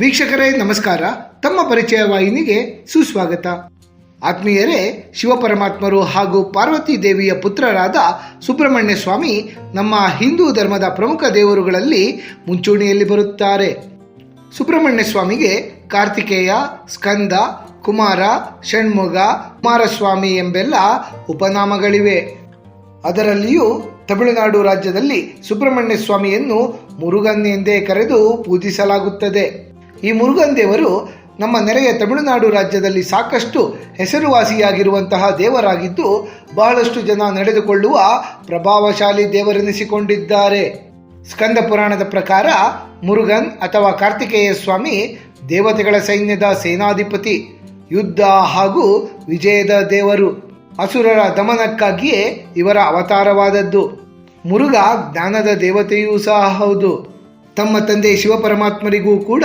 ವೀಕ್ಷಕರೇ, ನಮಸ್ಕಾರ. ತಮ್ಮ ಪರಿಚಯ ವಾಹಿನಿಗೆ ಸುಸ್ವಾಗತ. ಆತ್ಮೀಯರೇ, ಶಿವಪರಮಾತ್ಮರು ಹಾಗೂ ಪಾರ್ವತಿ ದೇವಿಯ ಪುತ್ರರಾದ ಸುಬ್ರಹ್ಮಣ್ಯ ಸ್ವಾಮಿ ನಮ್ಮ ಹಿಂದೂ ಧರ್ಮದ ಪ್ರಮುಖ ದೇವರುಗಳಲ್ಲಿ ಮುಂಚೂಣಿಯಲ್ಲಿ ಬರುತ್ತಾರೆ. ಸುಬ್ರಹ್ಮಣ್ಯ ಸ್ವಾಮಿಗೆ ಕಾರ್ತಿಕೇಯ, ಸ್ಕಂದ, ಕುಮಾರ, ಷಣ್ಮುಗ, ಕುಮಾರಸ್ವಾಮಿ ಎಂಬೆಲ್ಲ ಉಪನಾಮಗಳಿವೆ. ಅದರಲ್ಲಿಯೂ ತಮಿಳುನಾಡು ರಾಜ್ಯದಲ್ಲಿ ಸುಬ್ರಹ್ಮಣ್ಯ ಸ್ವಾಮಿಯನ್ನು ಮುರುಗನ್ ಎಂದೇ ಕರೆದು ಪೂಜಿಸಲಾಗುತ್ತದೆ. ಈ ಮುರುಗನ್ ದೇವರು ನಮ್ಮ ನೆರೆಯ ತಮಿಳುನಾಡು ರಾಜ್ಯದಲ್ಲಿ ಸಾಕಷ್ಟು ಹೆಸರುವಾಸಿಯಾಗಿರುವಂತಹ ದೇವರಾಗಿದ್ದು ಬಹಳಷ್ಟು ಜನ ನಡೆದುಕೊಳ್ಳುವ ಪ್ರಭಾವಶಾಲಿ ದೇವರೆನಿಸಿಕೊಂಡಿದ್ದಾರೆ. ಸ್ಕಂದ ಪುರಾಣದ ಪ್ರಕಾರ ಮುರುಗನ್ ಅಥವಾ ಕಾರ್ತಿಕೇಯ ಸ್ವಾಮಿ ದೇವತೆಗಳ ಸೈನ್ಯದ ಸೇನಾಧಿಪತಿ, ಯುದ್ಧ ಹಾಗೂ ವಿಜಯದ ದೇವರು. ಅಸುರರ ದಮನಕ್ಕಾಗಿಯೇ ಇವರ ಅವತಾರವಾದದ್ದು. ಮುರುಗ ಜ್ಞಾನದ ದೇವತೆಯೂ ಸಹ ಹೌದು. ತಮ್ಮ ತಂದೆ ಶಿವಪರಮಾತ್ಮರಿಗೂ ಕೂಡ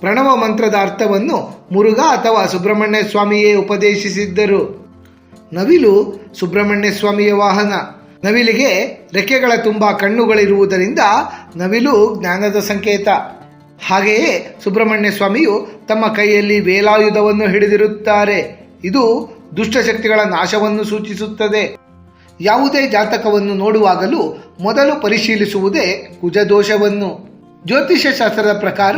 ಪ್ರಣವ ಮಂತ್ರದ ಅರ್ಥವನ್ನು ಮುರುಗ ಅಥವಾ ಸುಬ್ರಹ್ಮಣ್ಯ ಸ್ವಾಮಿಯೇ ಉಪದೇಶಿಸಿದ್ದರು. ನವಿಲು ಸುಬ್ರಹ್ಮಣ್ಯ ಸ್ವಾಮಿಯ ವಾಹನ. ನವಿಲಿಗೆ ರೆಕ್ಕೆಗಳ ತುಂಬ ಕಣ್ಣುಗಳಿರುವುದರಿಂದ ನವಿಲು ಜ್ಞಾನದ ಸಂಕೇತ. ಹಾಗೆಯೇ ಸುಬ್ರಹ್ಮಣ್ಯ ಸ್ವಾಮಿಯು ತಮ್ಮ ಕೈಯಲ್ಲಿ ವೇಲಾಯುಧವನ್ನು ಹಿಡಿದಿರುತ್ತಾರೆ. ಇದು ದುಷ್ಟಶಕ್ತಿಗಳ ನಾಶವನ್ನು ಸೂಚಿಸುತ್ತದೆ. ಯಾವುದೇ ಜಾತಕವನ್ನು ನೋಡುವಾಗಲೂ ಮೊದಲು ಪರಿಶೀಲಿಸುವುದೇ ಕುಜದೋಷವನ್ನು. ಜ್ಯೋತಿಷ್ಯ ಶಾಸ್ತ್ರದ ಪ್ರಕಾರ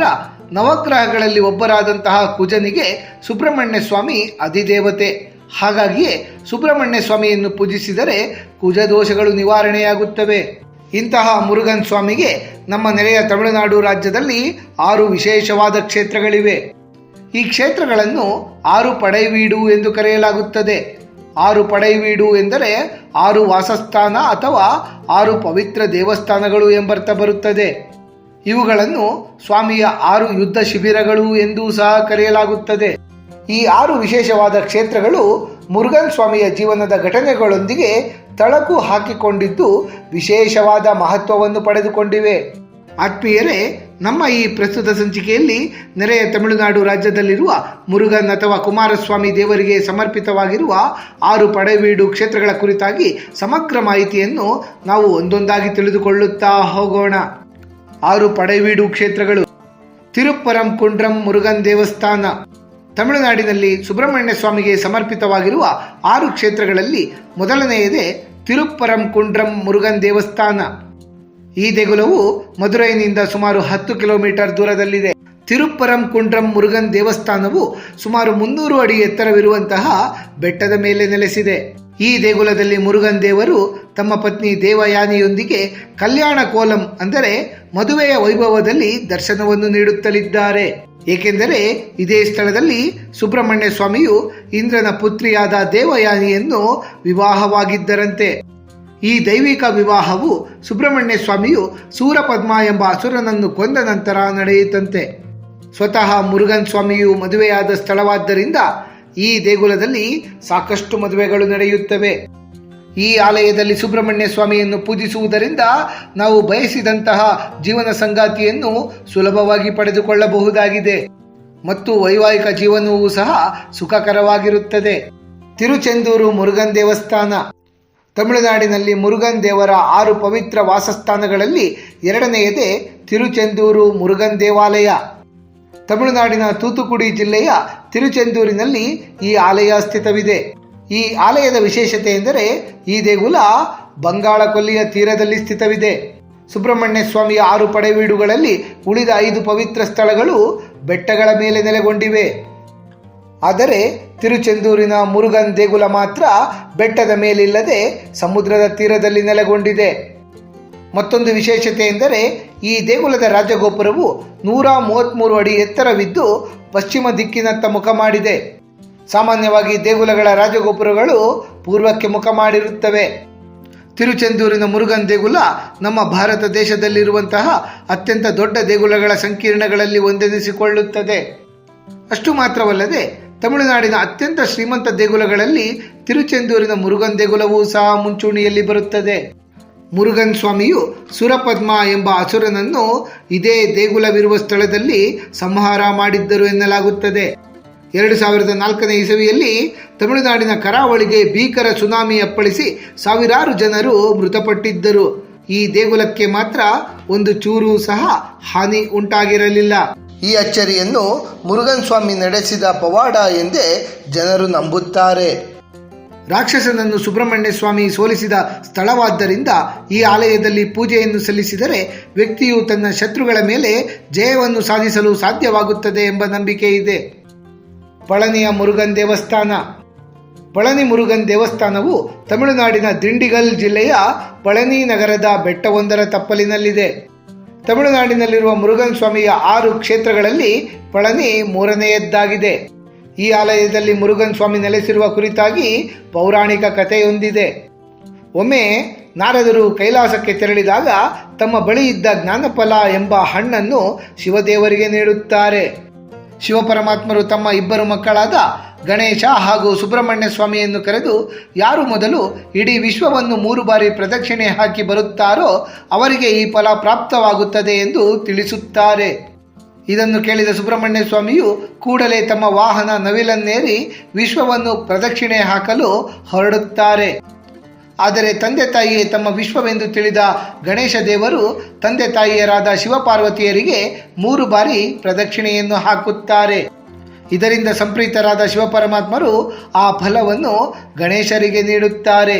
ನವಗ್ರಹಗಳಲ್ಲಿ ಒಬ್ಬರಾದಂತಹ ಕುಜನಿಗೆ ಸುಬ್ರಹ್ಮಣ್ಯ ಸ್ವಾಮಿ ಅಧಿದೇವತೆ. ಹಾಗಾಗಿಯೇ ಸುಬ್ರಹ್ಮಣ್ಯ ಸ್ವಾಮಿಯನ್ನು ಪೂಜಿಸಿದರೆ ಕುಜದೋಷಗಳು ನಿವಾರಣೆಯಾಗುತ್ತವೆ. ಇಂತಹ ಮುರುಗನ್ ಸ್ವಾಮಿಗೆ ನಮ್ಮ ನೆರೆಯ ತಮಿಳುನಾಡು ರಾಜ್ಯದಲ್ಲಿ ಆರು ವಿಶೇಷವಾದ ಕ್ಷೇತ್ರಗಳಿವೆ. ಈ ಕ್ಷೇತ್ರಗಳನ್ನು ಆರು ಪಡೈವೀಡು ಎಂದು ಕರೆಯಲಾಗುತ್ತದೆ. ಆರು ಪಡೈವೀಡು ಎಂದರೆ ಆರು ವಾಸಸ್ಥಾನ ಅಥವಾ ಆರು ಪವಿತ್ರ ದೇವಸ್ಥಾನಗಳು ಎಂಬರ್ಥ ಬರುತ್ತದೆ. ಇವುಗಳನ್ನು ಸ್ವಾಮಿಯ ಆರು ಯುದ್ಧ ಶಿಬಿರಗಳು ಎಂದೂ ಸಹ ಕರೆಯಲಾಗುತ್ತದೆ. ಈ ಆರು ವಿಶೇಷವಾದ ಕ್ಷೇತ್ರಗಳು ಮುರುಗನ್ ಸ್ವಾಮಿಯ ಜೀವನದ ಘಟನೆಗಳೊಂದಿಗೆ ತಳಕು ಹಾಕಿಕೊಂಡಿದ್ದು ವಿಶೇಷವಾದ ಮಹತ್ವವನ್ನು ಪಡೆದುಕೊಂಡಿವೆ. ಆತ್ಮೀಯರೇ, ನಮ್ಮ ಈ ಪ್ರಸ್ತುತ ಸಂಚಿಕೆಯಲ್ಲಿ ನೆರೆಯ ತಮಿಳುನಾಡು ರಾಜ್ಯದಲ್ಲಿರುವ ಮುರುಗನ್ ಅಥವಾ ಕುಮಾರಸ್ವಾಮಿ ದೇವರಿಗೆ ಸಮರ್ಪಿತವಾಗಿರುವ ಆರು ಪಡೆವೀಡು ಕ್ಷೇತ್ರಗಳ ಕುರಿತಾಗಿ ಸಮಗ್ರ ಮಾಹಿತಿಯನ್ನು ನಾವು ಒಂದೊಂದಾಗಿ ತಿಳಿದುಕೊಳ್ಳುತ್ತಾ ಹೋಗೋಣ. ಆರು ಪಡೆವೀಡು ಕ್ಷೇತ್ರಗಳು. ತಿರುಪ್ಪರಂ ಕುಂಡ್ರಂ ಮುರುಗನ್ ದೇವಸ್ಥಾನ. ತಮಿಳುನಾಡಿನಲ್ಲಿ ಸುಬ್ರಹ್ಮಣ್ಯ ಸ್ವಾಮಿಗೆ ಸಮರ್ಪಿತವಾಗಿರುವ ಆರು ಕ್ಷೇತ್ರಗಳಲ್ಲಿ ಮೊದಲನೆಯದೇ ತಿರುಪ್ಪರಂ ಕುಂಡ್ರಂ ಮುರುಗನ್ ದೇವಸ್ಥಾನ. ಈ ದೇಗುಲವು ಮದುರೈನಿಂದ ಸುಮಾರು ಹತ್ತು ಕಿಲೋಮೀಟರ್ ದೂರದಲ್ಲಿದೆ. ತಿರುಪ್ಪರಂ ಕುಂಡ್ರಂ ಮುರುಗನ್ ದೇವಸ್ಥಾನವು ಸುಮಾರು ಮುನ್ನೂರು ಅಡಿ ಎತ್ತರವಿರುವಂತಹ ಬೆಟ್ಟದ ಮೇಲೆ ನೆಲೆಸಿದೆ. ಈ ದೇಗುಲದಲ್ಲಿ ಮುರುಗನ್ ದೇವರು ತಮ್ಮ ಪತ್ನಿ ದೇವಯಾನಿಯೊಂದಿಗೆ ಕಲ್ಯಾಣ ಕೋಲಂ ಅಂದರೆ ಮದುವೆಯ ವೈಭವದಲ್ಲಿ ದರ್ಶನವನ್ನು ನೀಡುತ್ತಲಿದ್ದಾರೆ. ಏಕೆಂದರೆ ಇದೇ ಸ್ಥಳದಲ್ಲಿ ಸುಬ್ರಹ್ಮಣ್ಯ ಸ್ವಾಮಿಯು ಇಂದ್ರನ ಪುತ್ರಿಯಾದ ದೇವಯಾನಿಯನ್ನು ವಿವಾಹವಾಗಿದ್ದರಂತೆ. ಈ ದೈವಿಕ ವಿವಾಹವು ಸುಬ್ರಹ್ಮಣ್ಯ ಸ್ವಾಮಿಯು ಸೂರಪದ್ಮ ಎಂಬ ಅಸುರನನ್ನು ಕೊಂದ ನಂತರ ನಡೆಯಿತಂತೆ. ಸ್ವತಃ ಮುರುಗನ್ ಸ್ವಾಮಿಯು ಮದುವೆಯಾದ ಸ್ಥಳವಾದ್ದರಿಂದ ಈ ದೇಗುಲದಲ್ಲಿ ಸಾಕಷ್ಟು ಮದುವೆಗಳು ನಡೆಯುತ್ತವೆ. ಈ ಆಲಯದಲ್ಲಿ ಸುಬ್ರಹ್ಮಣ್ಯ ಸ್ವಾಮಿಯನ್ನು ಪೂಜಿಸುವುದರಿಂದ ನಾವು ಬಯಸಿದಂತಹ ಜೀವನ ಸಂಗಾತಿಯನ್ನು ಸುಲಭವಾಗಿ ಪಡೆದುಕೊಳ್ಳಬಹುದಾಗಿದೆ. ಮತ್ತು ವೈವಾಹಿಕ ಜೀವನವೂ ಸಹ ಸುಖಕರವಾಗಿರುತ್ತದೆ. ತಿರುಚೆಂದೂರು ಮುರುಗನ್ ದೇವಸ್ಥಾನ. ತಮಿಳುನಾಡಿನಲ್ಲಿ ಮುರುಗನ್ ದೇವರ ಆರು ಪವಿತ್ರ ವಾಸಸ್ಥಾನಗಳಲ್ಲಿ ಎರಡನೆಯದೇ ತಿರುಚೆಂದೂರು ಮುರುಗನ್ ದೇವಾಲಯ. ತಮಿಳುನಾಡಿನ ತೂತುಕುಡಿ ಜಿಲ್ಲೆಯ ತಿರುಚೆಂದೂರಿನಲ್ಲಿ ಈ ಆಲಯ ಸ್ಥಿತವಿದೆ. ಈ ಆಲಯದ ವಿಶೇಷತೆ ಎಂದರೆ ಈ ದೇಗುಲ ಬಂಗಾಳ ಕೊಲ್ಲಿಯ ತೀರದಲ್ಲಿ ಸ್ಥಿತವಿದೆ. ಸುಬ್ರಹ್ಮಣ್ಯ ಸ್ವಾಮಿಯ ಆರು ಪಡೆವೀಡುಗಳಲ್ಲಿ ಉಳಿದ ಐದು ಪವಿತ್ರ ಸ್ಥಳಗಳು ಬೆಟ್ಟಗಳ ಮೇಲೆ ನೆಲೆಗೊಂಡಿವೆ. ಆದರೆ ತಿರುಚೆಂದೂರಿನ ಮುರುಗನ್ ದೇಗುಲ ಮಾತ್ರ ಬೆಟ್ಟದ ಮೇಲಿಲ್ಲದೆ ಸಮುದ್ರದ ತೀರದಲ್ಲಿ ನೆಲೆಗೊಂಡಿದೆ. ಮತ್ತೊಂದು ವಿಶೇಷತೆ ಎಂದರೆ ಈ ದೇಗುಲದ ರಾಜಗೋಪುರವು ನೂರ ಮೂವತ್ತ್ಮೂರು ಅಡಿ ಎತ್ತರವಿದ್ದು ಪಶ್ಚಿಮ ದಿಕ್ಕಿನತ್ತ ಮುಖ ಮಾಡಿದೆ. ಸಾಮಾನ್ಯವಾಗಿ ದೇಗುಲಗಳ ರಾಜಗೋಪುರಗಳು ಪೂರ್ವಕ್ಕೆ ಮುಖ ಮಾಡಿರುತ್ತವೆ. ತಿರುಚೆಂದೂರಿನ ಮುರುಗನ್ ದೇಗುಲ ನಮ್ಮ ಭಾರತ ದೇಶದಲ್ಲಿರುವಂತಹ ಅತ್ಯಂತ ದೊಡ್ಡ ದೇಗುಲಗಳ ಸಂಕೀರ್ಣಗಳಲ್ಲಿ ಒಂದೆನಿಸಿಕೊಳ್ಳುತ್ತದೆ. ಅಷ್ಟು ಮಾತ್ರವಲ್ಲದೆ ತಮಿಳುನಾಡಿನ ಅತ್ಯಂತ ಶ್ರೀಮಂತ ದೇಗುಲಗಳಲ್ಲಿ ತಿರುಚೆಂದೂರಿನ ಮುರುಗನ್ ದೇಗುಲವೂ ಸಹ ಮುಂಚೂಣಿಯಲ್ಲಿ ಬರುತ್ತದೆ. ಮುರುಗನ್ ಸ್ವಾಮಿಯು ಸುರಪದ್ಮ ಎಂಬ ಅಸುರನನ್ನು ಇದೇ ದೇಗುಲವಿರುವ ಸ್ಥಳದಲ್ಲಿ ಸಂಹಾರ ಮಾಡಿದ್ದರು ಎನ್ನಲಾಗುತ್ತದೆ. ಎರಡು ಸಾವಿರದ ನಾಲ್ಕನೇ ಇಸವಿಯಲ್ಲಿ ತಮಿಳುನಾಡಿನ ಕರಾವಳಿಗೆ ಭೀಕರ ಸುನಾಮಿ ಅಪ್ಪಳಿಸಿ ಸಾವಿರಾರು ಜನರು ಮೃತಪಟ್ಟಿದ್ದರು. ಈ ದೇಗುಲಕ್ಕೆ ಮಾತ್ರ ಒಂದು ಚೂರು ಸಹ ಹಾನಿ ಉಂಟಾಗಿರಲಿಲ್ಲ. ಈ ಅಚ್ಚರಿಯನ್ನು ಮುರುಗನ್ ಸ್ವಾಮಿ ನಡೆಸಿದ ಪವಾಡ ಎಂದೇ ಜನರು ನಂಬುತ್ತಾರೆ. ರಾಕ್ಷಸನನ್ನು ಸುಬ್ರಹ್ಮಣ್ಯ ಸ್ವಾಮಿ ಸೋಲಿಸಿದ ಸ್ಥಳವಾದ್ದರಿಂದ ಈ ಆಲಯದಲ್ಲಿ ಪೂಜೆಯನ್ನು ಸಲ್ಲಿಸಿದರೆ ವ್ಯಕ್ತಿಯು ತನ್ನ ಶತ್ರುಗಳ ಮೇಲೆ ಜಯವನ್ನು ಸಾಧಿಸಲು ಸಾಧ್ಯವಾಗುತ್ತದೆ ಎಂಬ ನಂಬಿಕೆ ಇದೆ. ಪಳನಿಯ ಮುರುಗನ್ ದೇವಸ್ಥಾನ. ಪಳನಿ ಮುರುಗನ್ ದೇವಸ್ಥಾನವು ತಮಿಳುನಾಡಿನ ದಿಂಡಿಗಲ್ ಜಿಲ್ಲೆಯ ಪಳನಿ ನಗರದ ಬೆಟ್ಟವೊಂದರ ತಪ್ಪಲಿನಲ್ಲಿದೆ. ತಮಿಳುನಾಡಿನಲ್ಲಿರುವ ಮುರುಗನ್ ಸ್ವಾಮಿಯ ಆರು ಕ್ಷೇತ್ರಗಳಲ್ಲಿ ಪಳನಿ ಮೂರನೆಯದ್ದಾಗಿದೆ. ಈ ಆಲಯದಲ್ಲಿ ಮುರುಗನ್ ಸ್ವಾಮಿ ನೆಲೆಸಿರುವ ಕುರಿತಾಗಿ ಪೌರಾಣಿಕ ಕಥೆಯೊಂದಿದೆ. ಒಮ್ಮೆ ನಾರದರು ಕೈಲಾಸಕ್ಕೆ ತೆರಳಿದಾಗ ತಮ್ಮ ಬಳಿ ಇದ್ದ ಜ್ಞಾನಫಲ ಎಂಬ ಹಣ್ಣನ್ನು ಶಿವದೇವರಿಗೆ ನೀಡುತ್ತಾರೆ. ಶಿವಪರಮಾತ್ಮರು ತಮ್ಮ ಇಬ್ಬರು ಮಕ್ಕಳಾದ ಗಣೇಶ ಹಾಗೂ ಸುಬ್ರಹ್ಮಣ್ಯ ಸ್ವಾಮಿಯನ್ನು ಕರೆದು ಯಾರು ಮೊದಲು ಇಡೀ ವಿಶ್ವವನ್ನು ಮೂರು ಬಾರಿ ಪ್ರದಕ್ಷಿಣೆ ಹಾಕಿ ಬರುತ್ತಾರೋ ಅವರಿಗೆ ಈ ಫಲ ಪ್ರಾಪ್ತವಾಗುತ್ತದೆ ಎಂದು ತಿಳಿಸುತ್ತಾರೆ. ಇದನ್ನು ಕೇಳಿದ ಸುಬ್ರಹ್ಮಣ್ಯ ಸ್ವಾಮಿಯು ಕೂಡಲೇ ತಮ್ಮ ವಾಹನ ನವಿಲನ್ನೇರಿ ವಿಶ್ವವನ್ನು ಪ್ರದಕ್ಷಿಣೆ ಹಾಕಲು ಹೊರಡುತ್ತಾರೆ. ಆದರೆ ತಂದೆ ತಾಯಿಯೇ ತಮ್ಮ ವಿಶ್ವವೆಂದು ತಿಳಿದ ಗಣೇಶ ದೇವರು ತಂದೆ ತಾಯಿಯರಾದ ಶಿವಪಾರ್ವತಿಯರಿಗೆ ಮೂರು ಬಾರಿ ಪ್ರದಕ್ಷಿಣೆಯನ್ನು ಹಾಕುತ್ತಾರೆ. ಇದರಿಂದ ಸಂಪ್ರೀತರಾದ ಶಿವಪರಮಾತ್ಮರು ಆ ಫಲವನ್ನು ಗಣೇಶರಿಗೆ ನೀಡುತ್ತಾರೆ.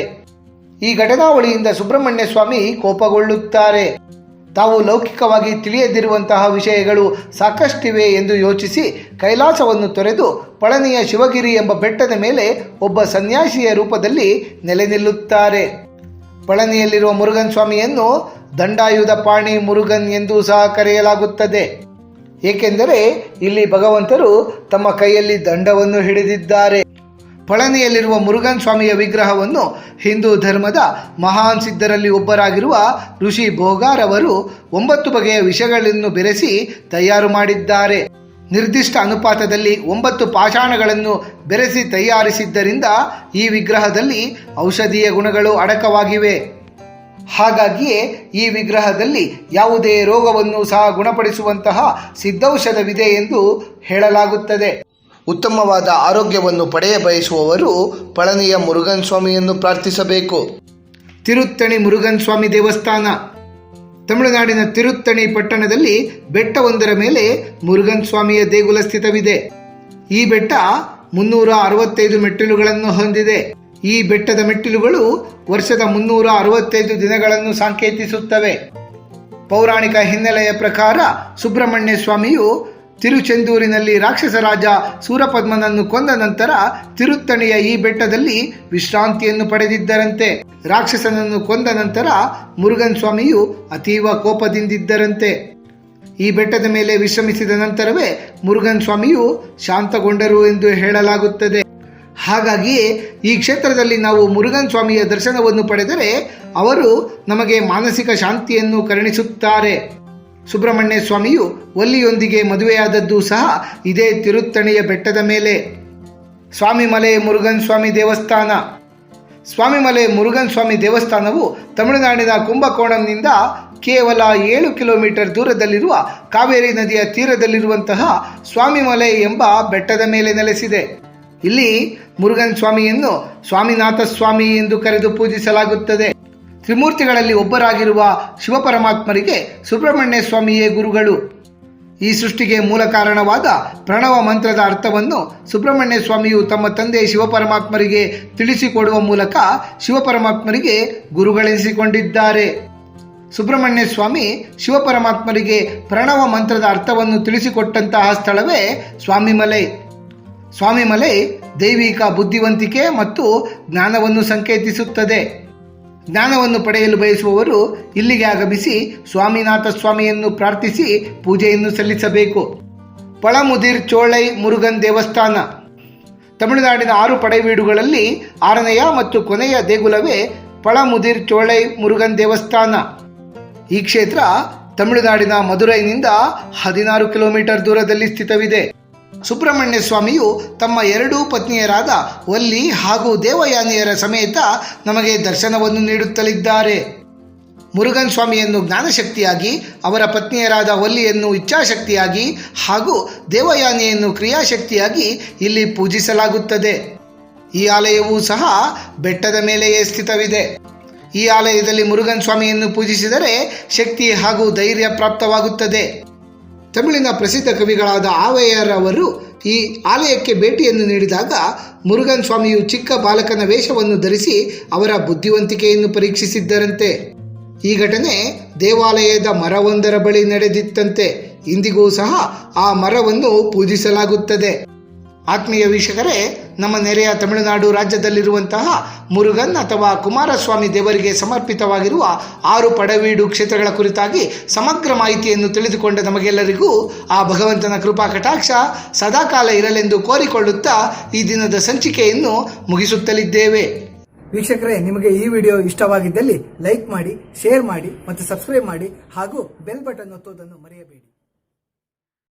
ಈ ಘಟನಾವಳಿಯಿಂದ ಸುಬ್ರಹ್ಮಣ್ಯ ಸ್ವಾಮಿ ಕೋಪಗೊಳ್ಳುತ್ತಾರೆ. ತಾವು ಲೌಕಿಕವಾಗಿ ತಿಳಿಯದಿರುವಂತಹ ವಿಷಯಗಳು ಸಾಕಷ್ಟಿವೆ ಎಂದು ಯೋಚಿಸಿ ಕೈಲಾಸವನ್ನು ತೊರೆದು ಪಳನಿಯ ಶಿವಗಿರಿ ಎಂಬ ಬೆಟ್ಟದ ಮೇಲೆ ಒಬ್ಬ ಸನ್ಯಾಸಿಯ ರೂಪದಲ್ಲಿ ನೆಲೆ ನಿಲ್ಲುತ್ತಾರೆ. ಪಳನಿಯಲ್ಲಿರುವ ಮುರುಗನ್ ಸ್ವಾಮಿಯನ್ನು ದಂಡಾಯುಧ ಪಾಣಿ ಮುರುಗನ್ ಎಂದು ಸಹ ಕರೆಯಲಾಗುತ್ತದೆ. ಏಕೆಂದರೆ ಇಲ್ಲಿ ಭಗವಂತರು ತಮ್ಮ ಕೈಯಲ್ಲಿ ದಂಡವನ್ನು ಹಿಡಿದಿದ್ದಾರೆ. ಪಳನಿಯಲ್ಲಿರುವ ಮುರುಗನ್ ಸ್ವಾಮಿಯ ವಿಗ್ರಹವನ್ನು ಹಿಂದೂ ಧರ್ಮದ ಮಹಾನ್ ಸಿದ್ಧರಲ್ಲಿ ಒಬ್ಬರಾಗಿರುವ ಋಷಿ ಭೋಗಾರವರು ಒಂಬತ್ತು ಬಗೆಯ ವಿಷಗಳನ್ನು ಬೆರೆಸಿ ತಯಾರು ಮಾಡಿದ್ದಾರೆ. ನಿರ್ದಿಷ್ಟ ಅನುಪಾತದಲ್ಲಿ ಒಂಬತ್ತು ಪಾಷಾಣಗಳನ್ನು ಬೆರೆಸಿ ತಯಾರಿಸಿದ್ದರಿಂದ ಈ ವಿಗ್ರಹದಲ್ಲಿ ಔಷಧೀಯ ಗುಣಗಳು ಅಡಕವಾಗಿವೆ. ಹಾಗಾಗಿಯೇ ಈ ವಿಗ್ರಹದಲ್ಲಿ ಯಾವುದೇ ರೋಗವನ್ನು ಸಹ ಗುಣಪಡಿಸುವಂತಹ ಸಿದ್ಧೌಷಧವಿದೆ ಎಂದು ಹೇಳಲಾಗುತ್ತದೆ. ಉತ್ತಮವಾದ ಆರೋಗ್ಯವನ್ನು ಪಡೆಯ ಬಯಸುವವರು ಪಳನಿಯ ಮುರುಗನ್ ಸ್ವಾಮಿಯನ್ನು ಪ್ರಾರ್ಥಿಸಬೇಕು. ತಿರುತ್ತಣಿ ಮುರುಗನ್ ಸ್ವಾಮಿ ದೇವಸ್ಥಾನ. ತಮಿಳುನಾಡಿನ ತಿರುತ್ತಣಿ ಪಟ್ಟಣದಲ್ಲಿ ಬೆಟ್ಟವೊಂದರ ಮೇಲೆ ಮುರುಗನ್ ಸ್ವಾಮಿಯ ದೇಗುಲ ಸ್ಥಿತವಿದೆ. ಈ ಬೆಟ್ಟ ಮುನ್ನೂರ ಅರವತ್ತೈದು ಮೆಟ್ಟಿಲುಗಳನ್ನು ಹೊಂದಿದೆ. ಈ ಬೆಟ್ಟದ ಮೆಟ್ಟಿಲುಗಳು ವರ್ಷದ ಮುನ್ನೂರ ಅರವತ್ತೈದು ದಿನಗಳನ್ನು ಸಂಕೇತಿಸುತ್ತವೆ. ಪೌರಾಣಿಕ ಹಿನ್ನೆಲೆಯ ಪ್ರಕಾರ ಸುಬ್ರಹ್ಮಣ್ಯ ಸ್ವಾಮಿಯು ತಿರುಚೆಂದೂರಿನಲ್ಲಿ ರಾಕ್ಷಸ ರಾಜ ಸೂರಪದ್ಮನನ್ನು ಕೊಂದ ನಂತರ ತಿರುತ್ತಣಿಯ ಈ ಬೆಟ್ಟದಲ್ಲಿ ವಿಶ್ರಾಂತಿಯನ್ನು ಪಡೆದಿದ್ದರಂತೆ. ರಾಕ್ಷಸನನ್ನು ಕೊಂದ ನಂತರ ಮುರುಗನ್ ಸ್ವಾಮಿಯು ಅತೀವ ಕೋಪದಿಂದಿದ್ದರಂತೆ. ಈ ಬೆಟ್ಟದ ಮೇಲೆ ವಿಶ್ರಮಿಸಿದ ನಂತರವೇ ಮುರುಗನ್ ಸ್ವಾಮಿಯು ಶಾಂತಗೊಂಡರು ಎಂದು ಹೇಳಲಾಗುತ್ತದೆ. ಹಾಗಾಗಿ ಈ ಕ್ಷೇತ್ರದಲ್ಲಿ ನಾವು ಮುರುಗನ್ ಸ್ವಾಮಿಯ ದರ್ಶನವನ್ನು ಪಡೆದರೆ ಅವರು ನಮಗೆ ಮಾನಸಿಕ ಶಾಂತಿಯನ್ನು ಕರುಣಿಸುತ್ತಾರೆ. ಸುಬ್ರಹ್ಮಣ್ಯ ಸ್ವಾಮಿಯು ಒಲ್ಲಿಯೊಂದಿಗೆ ಮದುವೆಯಾದದ್ದು ಸಹ ಇದೇ ತಿರುತ್ತಣಿಯ ಬೆಟ್ಟದ ಮೇಲೆ. ಸ್ವಾಮಿಮಲೆ ಮುರುಗನ್ ಸ್ವಾಮಿ ದೇವಸ್ಥಾನ. ಸ್ವಾಮಿಮಲೆ ಮುರುಗನ್ ಸ್ವಾಮಿ ದೇವಸ್ಥಾನವು ತಮಿಳುನಾಡಿನ ಕುಂಭಕೋಣಂನಿಂದ ಕೇವಲ ಏಳು ಕಿಲೋಮೀಟರ್ ದೂರದಲ್ಲಿರುವ ಕಾವೇರಿ ನದಿಯ ತೀರದಲ್ಲಿರುವಂತಹ ಸ್ವಾಮಿಮಲೆ ಎಂಬ ಬೆಟ್ಟದ ಮೇಲೆ ನೆಲೆಸಿದೆ. ಇಲ್ಲಿ ಮುರುಗನ್ ಸ್ವಾಮಿಯನ್ನು ಸ್ವಾಮಿನಾಥ ಸ್ವಾಮಿ ಎಂದು ಕರೆದು ಪೂಜಿಸಲಾಗುತ್ತದೆ. ತ್ರಿಮೂರ್ತಿಗಳಲ್ಲಿ ಒಬ್ಬರಾಗಿರುವ ಶಿವಪರಮಾತ್ಮರಿಗೆ ಸುಬ್ರಹ್ಮಣ್ಯ ಸ್ವಾಮಿಯೇ ಗುರುಗಳು. ಈ ಸೃಷ್ಟಿಗೆ ಮೂಲ ಕಾರಣವಾದ ಪ್ರಣವ ಮಂತ್ರದ ಅರ್ಥವನ್ನು ಸುಬ್ರಹ್ಮಣ್ಯ ಸ್ವಾಮಿಯು ತಮ್ಮ ತಂದೆ ಶಿವಪರಮಾತ್ಮರಿಗೆ ತಿಳಿಸಿಕೊಡುವ ಮೂಲಕ ಶಿವಪರಮಾತ್ಮರಿಗೆ ಗುರುಗಳೆನಿಸಿಕೊಂಡಿದ್ದಾರೆ. ಸುಬ್ರಹ್ಮಣ್ಯ ಸ್ವಾಮಿ ಶಿವಪರಮಾತ್ಮರಿಗೆ ಪ್ರಣವ ಮಂತ್ರದ ಅರ್ಥವನ್ನು ತಿಳಿಸಿಕೊಟ್ಟಂತಹ ಸ್ಥಳವೇ ಸ್ವಾಮಿಮಲೈ. ಸ್ವಾಮಿಮಲೈ ದೈವಿಕ ಬುದ್ಧಿವಂತಿಕೆ ಮತ್ತು ಜ್ಞಾನವನ್ನು ಸಂಕೇತಿಸುತ್ತದೆ. ಜ್ಞಾನವನ್ನು ಪಡೆಯಲು ಬಯಸುವವರು ಇಲ್ಲಿಗೆ ಆಗಮಿಸಿ ಸ್ವಾಮಿನಾಥ ಸ್ವಾಮಿಯನ್ನು ಪ್ರಾರ್ಥಿಸಿ ಪೂಜೆಯನ್ನು ಸಲ್ಲಿಸಬೇಕು. ಪಳಮುದಿರ್ ಚೋಳೈ ಮುರುಗನ್ ದೇವಸ್ಥಾನ. ತಮಿಳುನಾಡಿನ ಆರು ಪಡೆವೀಡುಗಳಲ್ಲಿ ಆರನೆಯ ಮತ್ತು ಕೊನೆಯ ದೇಗುಲವೇ ಪಳಮುದಿರ್ ಚೋಳೈ ಮುರುಗನ್ ದೇವಸ್ಥಾನ. ಈ ಕ್ಷೇತ್ರ ತಮಿಳುನಾಡಿನ ಮಧುರೈನಿಂದ ಹದಿನಾರು ಕಿಲೋಮೀಟರ್ ದೂರದಲ್ಲಿ ಸ್ಥಿತವಿದೆ. ಸುಬ್ರಹ್ಮಣ್ಯ ಸ್ವಾಮಿಯು ತಮ್ಮ ಎರಡೂ ಪತ್ನಿಯರಾದ ವಲ್ಲಿ ಹಾಗೂ ದೇವಯಾನಿಯರ ಸಮೇತ ನಮಗೆ ದರ್ಶನವನ್ನು ನೀಡುತ್ತಲಿದ್ದಾರೆ. ಮುರುಗನ್ ಸ್ವಾಮಿಯನ್ನು ಜ್ಞಾನಶಕ್ತಿಯಾಗಿ, ಅವರ ಪತ್ನಿಯರಾದ ವಲ್ಲಿಯನ್ನು ಇಚ್ಛಾಶಕ್ತಿಯಾಗಿ ಹಾಗೂ ದೇವಯಾನಿಯನ್ನು ಕ್ರಿಯಾಶಕ್ತಿಯಾಗಿ ಇಲ್ಲಿ ಪೂಜಿಸಲಾಗುತ್ತದೆ. ಈ ಆಲಯವೂ ಸಹ ಬೆಟ್ಟದ ಮೇಲೆಯೇ ಸ್ಥಿತವಿದೆ. ಈ ಆಲಯದಲ್ಲಿ ಮುರುಗನ್ ಸ್ವಾಮಿಯನ್ನು ಪೂಜಿಸಿದರೆ ಶಕ್ತಿ ಹಾಗೂ ಧೈರ್ಯ ಪ್ರಾಪ್ತವಾಗುತ್ತದೆ. ತಮಿಳಿನ ಪ್ರಸಿದ್ಧ ಕವಿಗಳಾದ ಆವಯ್ಯರ್ ಅವರು ಈ ಆಲಯಕ್ಕೆ ಭೇಟಿಯನ್ನು ನೀಡಿದಾಗ ಮುರುಗನ್ ಸ್ವಾಮಿಯು ಚಿಕ್ಕ ಬಾಲಕನ ವೇಷವನ್ನು ಧರಿಸಿ ಅವರ ಬುದ್ಧಿವಂತಿಕೆಯನ್ನು ಪರೀಕ್ಷಿಸಿದ್ದರಂತೆ. ಈ ಘಟನೆ ದೇವಾಲಯದ ಮರವೊಂದರ ಬಳಿ ನಡೆದಿತ್ತಂತೆ. ಇಂದಿಗೂ ಸಹ ಆ ಮರವನ್ನು ಪೂಜಿಸಲಾಗುತ್ತದೆ. ಆತ್ಮೀಯ ವೀಕ್ಷಕರೇ, ನಮ್ಮ ನೆರೆಯ ತಮಿಳುನಾಡು ರಾಜ್ಯದಲ್ಲಿರುವಂತಹ ಮುರುಗನ್ ಅಥವಾ ಕುಮಾರಸ್ವಾಮಿ ದೇವರಿಗೆ ಸಮರ್ಪಿತವಾಗಿರುವ ಆರು ಪಡವೀಡು ಕ್ಷೇತ್ರಗಳ ಕುರಿತಾಗಿ ಸಮಗ್ರ ಮಾಹಿತಿಯನ್ನು ತಿಳಿದುಕೊಂಡ ನಮಗೆಲ್ಲರಿಗೂ ಆ ಭಗವಂತನ ಕೃಪಾ ಕಟಾಕ್ಷ ಸದಾಕಾಲ ಇರಲೆಂದು ಕೋರಿಕೊಳ್ಳುತ್ತಾ ಈ ದಿನದ ಸಂಚಿಕೆಯನ್ನು ಮುಗಿಸುತ್ತಲಿದ್ದೇವೆ. ವೀಕ್ಷಕರೇ, ನಿಮಗೆ ಈ ವಿಡಿಯೋ ಇಷ್ಟವಾಗಿದ್ದಲ್ಲಿ ಲೈಕ್ ಮಾಡಿ, ಶೇರ್ ಮಾಡಿ ಮತ್ತು ಸಬ್ಸ್ಕ್ರೈಬ್ ಮಾಡಿ ಹಾಗೂ ಬೆಲ್ ಬಟನ್ ಒತ್ತುವುದನ್ನು ಮರೆಯಬೇಡಿ.